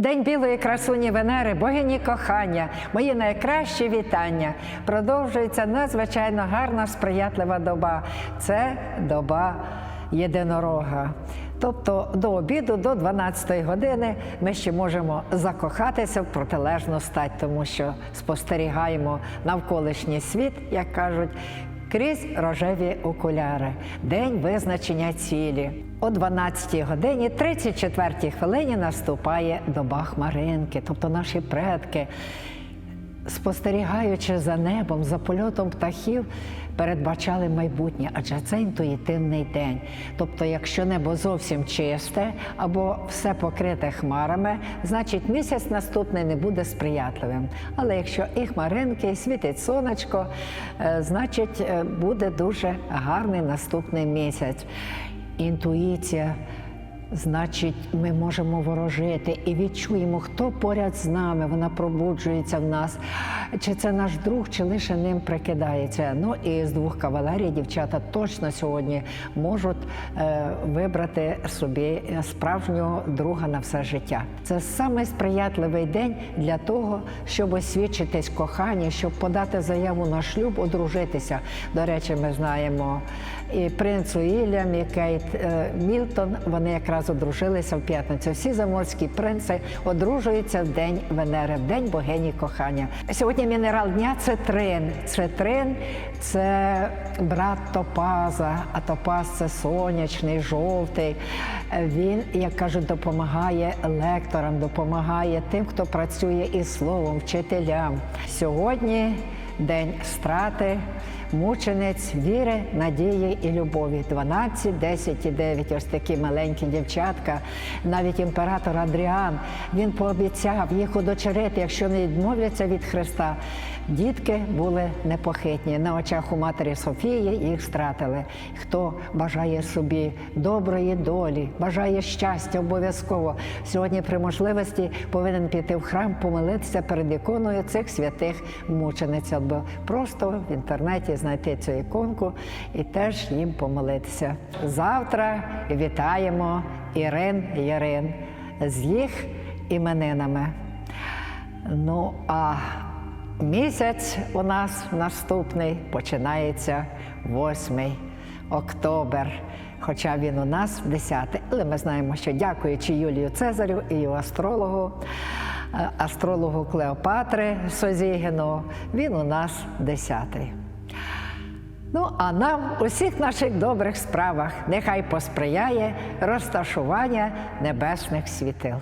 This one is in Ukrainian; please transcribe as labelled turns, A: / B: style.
A: День білої красуні Венери, богині кохання, мої найкращі вітання. Продовжується надзвичайно гарна, сприятлива доба. Це доба єдинорога. Тобто до обіду, до 12 години, ми ще можемо закохатися в протилежну стать, тому що спостерігаємо навколишній світ, як кажуть, крізь рожеві окуляри. День визначення цілі. О 12 годині 34 хвилині наступає доба хмаринки, тобто наші предки спостерігаючи за небом, за польотом птахів, передбачали майбутнє, адже це інтуїтивний день. Тобто, якщо небо зовсім чисте або все покрите хмарами, значить місяць наступний не буде сприятливим. Але якщо і хмаринки, і світить сонечко, е, значить е, буде дуже гарний наступний місяць. Інтуїція. Значить, ми можемо ворожити і відчуємо, хто поряд з нами, вона пробуджується в нас. Чи це наш друг, чи лише ним прикидається. Ну і з двох кавалерій дівчата точно сьогодні можуть е, вибрати собі справжнього друга на все життя. Це саме сприятливий день для того, щоб освідчитись коханні, щоб подати заяву на шлюб, одружитися. До речі, ми знаємо і принц Уільям, і Кейт е, Мілтон. Вони якраз одружилися в п'ятницю. Всі заморські принци одружуються в день Венери, в день богині кохання. Сьогодні мінерал дня це трин. Цитрин це брат Топаза, а Топаз це сонячний, жовтий. Він, як кажуть, допомагає лекторам, допомагає тим, хто працює із словом, вчителям. Сьогодні день страти, мученець віри, надії і любові. 12, 10 і 9. Ось такі маленькі дівчатка. Навіть імператор Адріан він пообіцяв їх удочерити, якщо не відмовляться від Христа. Дітки були непохитні. На очах у матері Софії їх стратили. Хто бажає собі доброї долі, бажає щастя обов'язково. Сьогодні при можливості повинен піти в храм, помолитися перед іконою цих святих мучениць, або просто в інтернеті знайти цю іконку і теж їм помолитися. Завтра вітаємо Ірин Ярин з їх іменинами. Ну а Місяць у нас наступний починається 8 октобер. Хоча він у нас 10. Але ми знаємо, що дякуючи Юлію Цезарю і його астрологу, е, астрологу Клеопатри Созігіну, він у нас 10. Ну, а нам у всіх наших добрих справах нехай посприяє розташування небесних світил.